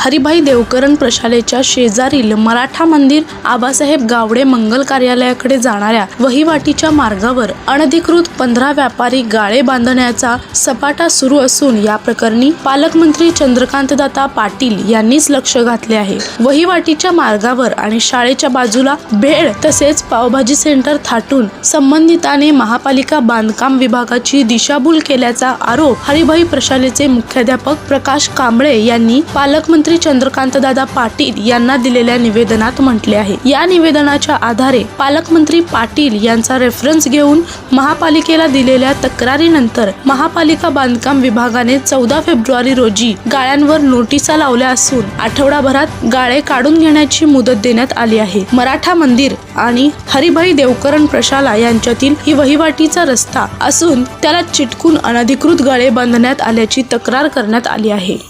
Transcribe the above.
हरिभाई देवकरण प्रशालेच्या शेजारील मराठा मंदिर आबासाहेब गावडे मंगल कार्यालयाकडे जाणाऱ्या वहिवाटीच्या मार्गावर अनधिकृत पंधरा व्यापारी गाळे बांधण्याचा सपाटा सुरू असून या प्रकरणी पालकमंत्री चंद्रकांतदाता पाटील यांनीच लक्ष घातले आहे. वहिवाटीच्या मार्गावर आणि शाळेच्या बाजूला भेळ तसेच पावभाजी सेंटर थाटून संबंधिताने महापालिका बांधकाम विभागाची दिशाभूल केल्याचा आरोप हरिभाई प्रशालेचे मुख्याध्यापक प्रकाश कांबळे यांनी पालकमंत्री चंद्रकांतदादा पाटील यांना दिलेल्या निवेदनात म्हटले आहे. या निवेदनाच्या आधारे पालकमंत्री पाटील यांचा रेफरन्स घेऊन महापालिकेला दिलेल्या तक्रारीनंतर महापालिका बांधकाम विभागाने चौदा फेब्रुवारी रोजी गाळ्यांवर नोटिसा लावल्या असून आठवडाभरात गाळे काढून घेण्याची मुदत देण्यात आली आहे. मराठा मंदिर आणि हरिभाई देवकरण प्रशाला यांच्यातील ही वहिवाटीचा रस्ता असून त्याला चिटकून अनधिकृत गाळे बांधण्यात आल्याची तक्रार करण्यात आली आहे.